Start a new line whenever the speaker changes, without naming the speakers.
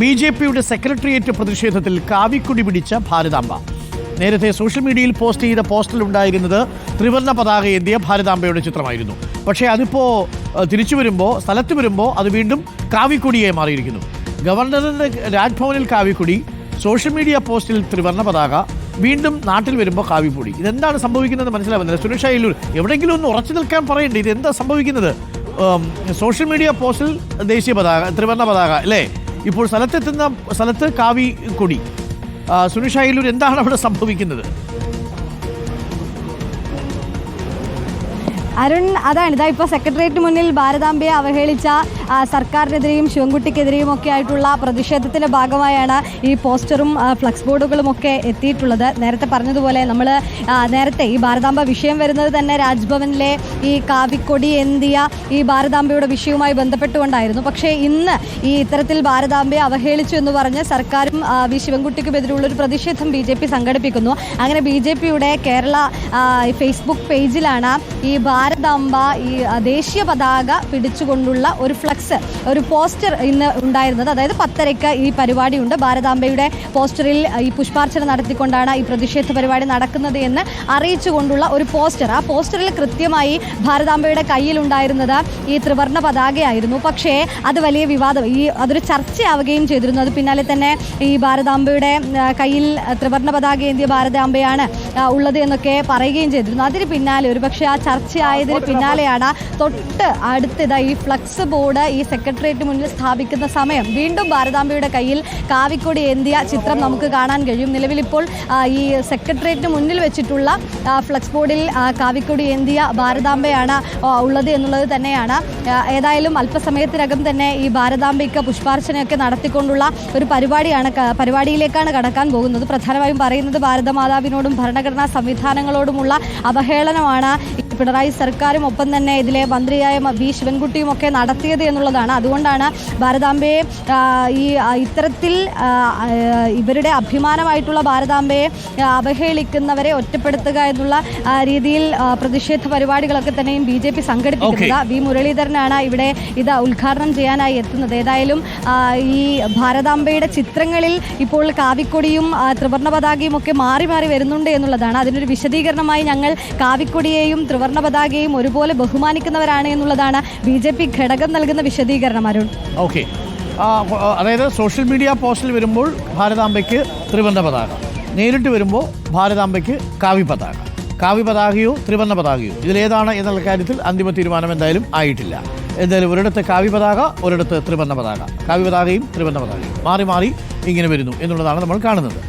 B J പിയുടെ secretariat പ്രതിഷേധത്തിൽ കാവിക്കുടി പിടിച്ച ഭാരതാംബ. നേരത്തെ സോഷ്യൽ മീഡിയയിൽ പോസ്റ്റ് ചെയ്ത പോസ്റ്റിൽ ഉണ്ടായിരുന്നത് ത്രിവർണ പതാക ഏന്തിയ ഭാരതാംബയുടെ ചിത്രമായിരുന്നു. പക്ഷേ അതിപ്പോൾ തിരിച്ചു വരുമ്പോൾ സ്ഥലത്ത് വരുമ്പോൾ അത് വീണ്ടും കാവിക്കുടിയായി മാറിയിരിക്കുന്നു. ഗവർണറുടെ രാജ്ഭവനിൽ കാവിക്കുടി സോഷ്യൽ മീഡിയ പോസ്റ്റിൽ ത്രിവർണ പതാക വീണ്ടും നാട്ടിൽ വരുമ്പോൾ കാവിപ്പൊടി ഇതെന്താണ് സംഭവിക്കുന്നത് മനസ്സിലാവുന്നില്ല. സുരക്ഷ ഇല്ലൂർ എവിടെയെങ്കിലും ഒന്ന് ഉറച്ചു നിൽക്കാൻ പറയണ്ടേ? ഇത് എന്താ സംഭവിക്കുന്നത് സോഷ്യൽ മീഡിയ പോസ്റ്റിൽ ദേശീയ പതാക ത്രിവർണ പതാക അല്ലേ? ഇപ്പോൾ സ്ഥലത്തെത്തുന്ന സ്ഥലത്ത് കാവി കൊടി. സുനിഷായിലൂർ എന്താണ് അവിടെ സംഭവിക്കുന്നത്?
അരുൺ അതാണ്. ഇതാ ഇപ്പോൾ സെക്രട്ടേറിയറ്റ് മുന്നിൽ ഭാരതാംബയെ അവഹേളിച്ച സർക്കാരിനെതിരെയും ശിവൻകുട്ടിക്കെതിരെയും ഒക്കെ ആയിട്ടുള്ള പ്രതിഷേധത്തിന്റെ ഭാഗമായാണ് ഈ പോസ്റ്ററും ഫ്ലക്സ് ബോർഡുകളും ഒക്കെ എത്തിയിട്ടുള്ളത്. നേരത്തെ പറഞ്ഞതുപോലെ നമ്മൾ നേരത്തെ ഈ ഭാരതാംബ വിഷയം വരുന്നത് തന്നെ രാജ്ഭവനിലെ ഈ കാവിക്കൊടി എന്തിയ ഈ ഭാരതാംബയുടെ വിഷയവുമായി ബന്ധപ്പെട്ടുകൊണ്ടായിരുന്നു. പക്ഷേ ഇന്ന് ഈ ഇത്തരത്തിൽ ഭാരതാംബയെ അവഹേളിച്ചു എന്ന് പറഞ്ഞ് സർക്കാരും വി ശിവൻകുട്ടിക്കുമെതിരെയുള്ള ഒരു പ്രതിഷേധം ബി ജെ പി സംഘടിപ്പിക്കുന്നു. അങ്ങനെ ബി ജെ പിയുടെ കേരള ഫേസ്ബുക്ക് പേജിലാണ് ഈ ഭാരതാംബ ഈ ദേശീയ പതാക പിടിച്ചുകൊണ്ടുള്ള ഒരു ഫ്ലക്സ് ഒരു പോസ്റ്റർ ഇന്ന് ഉണ്ടായിരുന്നത്. അതായത് പത്തരയ്ക്ക് ഈ പരിപാടിയുണ്ട്. ഭാരതാംബയുടെ പോസ്റ്ററിൽ ഈ പുഷ്പാർച്ചന നടത്തിക്കൊണ്ടാണ് ഈ പ്രതിഷേധ പരിപാടി നടക്കുന്നത് എന്ന് അറിയിച്ചുകൊണ്ടുള്ള ഒരു പോസ്റ്റർ. ആ പോസ്റ്ററിൽ കൃത്യമായി ഭാരതാംബയുടെ കയ്യിലുണ്ടായിരുന്നത് ഈ ത്രിവർണ പതാകയായിരുന്നു. പക്ഷേ അത് വലിയ വിവാദം. ഈ അതൊരു ചർച്ചയാവുകയും ചെയ്തിരുന്നു. അത് പിന്നാലെ തന്നെ ഈ ഭാരതാംബയുടെ കയ്യിൽ ത്രിവർണ പതാക ഏന്തിയ ഭാരതാംബയാണ് ഉള്ളത് എന്നൊക്കെ പറയുകയും ചെയ്തിരുന്നു. അതിന് പിന്നാലെ ഒരുപക്ഷെ ആ ചർച്ചയായതിന് പിന്നാലെയാണ് തൊട്ട് അടുത്തിതാ ഈ ഫ്ലക്സ് ബോർഡ് ഈ സെക്രട്ടേറിയറ്റ് മുന്നിൽ സ്ഥാപിക്കുന്ന സമയം. വീണ്ടും ഭാരതാംബയുടെ കയ്യിൽ കാവിക്കൊടി ഏന്തിയ ചിത്രം നമുക്ക് കാണാൻ കഴിയും. നിലവിൽ ഇപ്പോൾ ഈ സെക്രട്ടേറിയറ്റിന് മുന്നിൽ വെച്ചിട്ടുള്ള ഫ്ലക്സ് ബോർഡിൽ കാവിക്കൊടി ഏന്തിയ ഭാരതാംബയാണ് ഉള്ളത് എന്നുള്ളത് തന്നെയാണ്. ഏതായാലും അല്പസമയത്തിനകം തന്നെ ഈ ഭാരതാംബയ്ക്ക് പുഷ്പാർച്ചനയൊക്കെ നടത്തിക്കൊണ്ടുള്ള ഒരു പരിപാടിയാണ് പരിപാടിയിലേക്കാണ് കടക്കാൻ പോകുന്നത്. പ്രധാനമായും പറയുന്നത് ഭാരതമാതാവിനോടും ഭരണഘടനാ സംവിധാനങ്ങളോടുമുള്ള അവഹേളനമാണ് പിണറായി സർക്കാരും ഒപ്പം തന്നെ ഇതിലെ മന്ത്രിയായ വി ശിവൻകുട്ടിയും ഒക്കെ നടത്തിയത് എന്നുള്ളതാണ്. അതുകൊണ്ടാണ് ഭാരതാംബയെ ഈ ഇത്തരത്തിൽ ഇവരുടെ അഭിമാനമായിട്ടുള്ള ഭാരതാംബയെ അവഹേളിക്കുന്നവരെ ഒറ്റപ്പെടുത്തുക എന്നുള്ള രീതിയിൽ പ്രതിഷേധ പരിപാടികളൊക്കെ തന്നെയും ബി ജെ പി സംഘടിപ്പിക്കുന്നത്. വി മുരളീധരനാണ് ഇവിടെ ഇത് ഉദ്ഘാടനം ചെയ്യാനായി എത്തുന്നത്. ഏതായാലും ഈ ഭാരതാംബയുടെ ചിത്രങ്ങളിൽ ഇപ്പോൾ കാവിക്കൊടിയും ത്രിവർണ ത്രിവർണ പതാകയും ഒക്കെ മാറി മാറി വരുന്നുണ്ട് എന്നുള്ളതാണ്. അതിനൊരു വിശദീകരണമായി ഞങ്ങൾ കാവിക്കൊടിയെയും ത്രിവർണ പതാകയും ഒരുപോലെ ബഹുമാനിക്കുന്നവരാണ് എന്നുള്ളതാണ് ബി ജെ പി ഘടകം നൽകുന്ന വിശദീകരണം അരുൺ.
ഓക്കെ. അതായത് സോഷ്യൽ മീഡിയ പോസ്റ്റിൽ വരുമ്പോൾ ഭാരതാംബയ്ക്ക് ത്രിവർണ പതാക. നേരിട്ട് വരുമ്പോൾ ഭാരതാംബയ്ക്ക് കാവ്യ പതാക. കാവ്യ പതാകയോ ത്രിവർണ പതാകയോ. ഇതിലേതാണ് എന്നുള്ള കാര്യത്തിൽ അന്തിമ തീരുമാനം എന്തായാലും ആയിട്ടില്ല. എന്തായാലും ഒരിടത്ത് കാവ്യ പതാക ഒരിടത്ത് ത്രിവർണ പതാക. കാവ്യ പതാകയും ത്രിവർണ പതാകയും മാറി മാറി ഇങ്ങനെ വരുന്നു എന്നുള്ളതാണ് നമ്മൾ കാണുന്നത്.